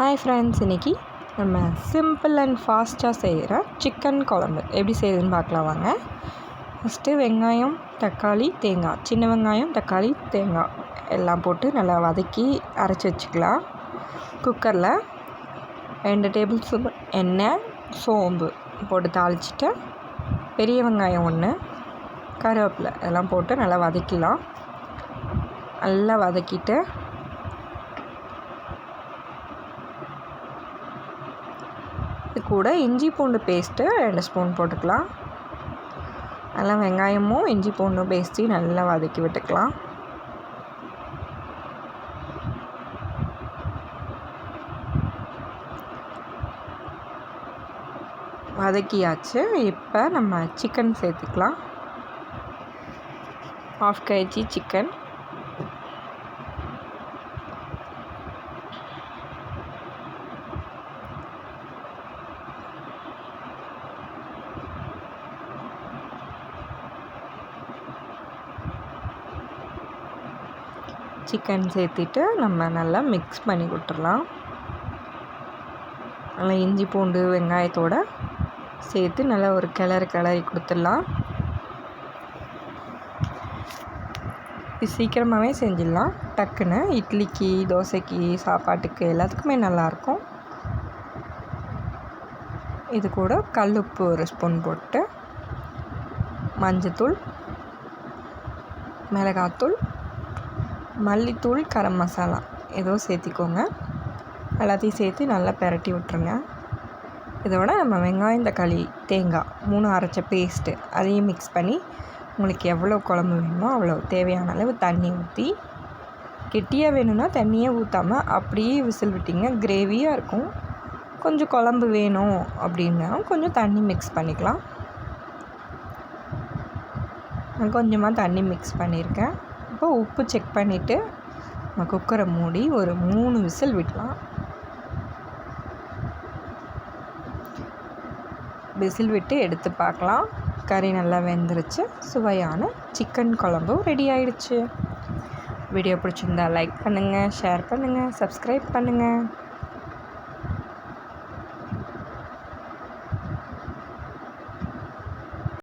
Hi friends இன்றைக்கி நம்ம simple and ஃபாஸ்ட்டாக செய்கிற சிக்கன் குழம்பு. எப்படி செய்யுதுன்னு பார்க்கலாம் வாங்க. ஃபஸ்ட்டு வெங்காயம் தக்காளி தேங்காய். சின்ன வெங்காயம் தக்காளி தேங்காய். எல்லாம் போட்டு நல்லா வதக்கி அரைச்சி வச்சுக்கலாம். குக்கரில் ரெண்டு டேபிள் ஸ்பூன் எண்ணெய் சோம்பு போட்டு தாளிச்சிட்டு பெரிய வெங்காயம் ஒன்று கருவேப்பிலை இதெல்லாம் போட்டு நல்லா வதக்கிக்கலாம் நல்லா வதக்கிட்டு இது கூட இஞ்சி பூண்டு பேஸ்ட்டு ரெண்டு ஸ்பூன் போட்டுக்கலாம். நல்லா வெங்காயமும் இஞ்சி பூண்டு பேஸ்ட்டையும் நல்லா வதக்கி விட்டுக்கலாம். வதக்கியாச்சு. இப்போ நம்ம சிக்கன் சேர்த்துக்கலாம். ஹாஃப் கேஜி சிக்கன் சிக்கன் சேர்த்துட்டு நம்ம நல்லா மிக்ஸ் பண்ணி விட்டுறலாம் நல்லா இஞ்சி பூண்டு வெங்காயத்தோட சேர்த்து நல்லா ஒரு கிளறு கிளறி கொடுத்துடலாம். இது சீக்கிரமாகவே செஞ்சிடலாம். டக்குன்னு இட்லிக்கு தோசைக்கு சாப்பாட்டுக்கு எல்லாத்துக்குமே நல்லாயிருக்கும். இது கூட கல்லுப்பு ஒரு ஸ்பூன் போட்டு மஞ்சத்தூள் மிளகாத்தூள் மல்லித்தூள் கரம் மசாலா. ஏதோ சேர்த்திக்கோங்க. எல்லாத்தையும் சேர்த்து நல்லா பெரட்டி விட்ருங்க இதோட நம்ம வெங்காயம் தக்காளி தேங்காய் மூணு அரைச்ச பேஸ்ட்டு அதையும் மிக்ஸ் பண்ணி உங்களுக்கு எவ்வளோ குழம்பு வேணுமோ அவ்வளோ தேவையான அளவு தண்ணி ஊற்றி கெட்டியாக வேணும்னா தண்ணியே ஊற்றாமல் அப்படியே விசில் விட்டிங்க கிரேவியாக இருக்கும். கொஞ்சம் குழம்பு வேணும் அப்படின்னா கொஞ்சம் தண்ணி மிக்ஸ் பண்ணிக்கலாம். நான் கொஞ்சமாக தண்ணி மிக்ஸ் பண்ணியிருக்கேன். இப்போ உப்பு செக் பண்ணிவிட்டு நம்ம குக்கரை மூடி ஒரு மூணு விசில் விடலாம். விசில் விட்டு எடுத்து பார்க்கலாம். கறி நல்லா வெந்துருச்சு. சுவையான சிக்கன் குழம்பும் ரெடி ஆயிடுச்சு. வீடியோ பிடிச்சிருந்தா லைக் பண்ணுங்கள் ஷேர் பண்ணுங்கள் சப்ஸ்கிரைப் பண்ணுங்கள்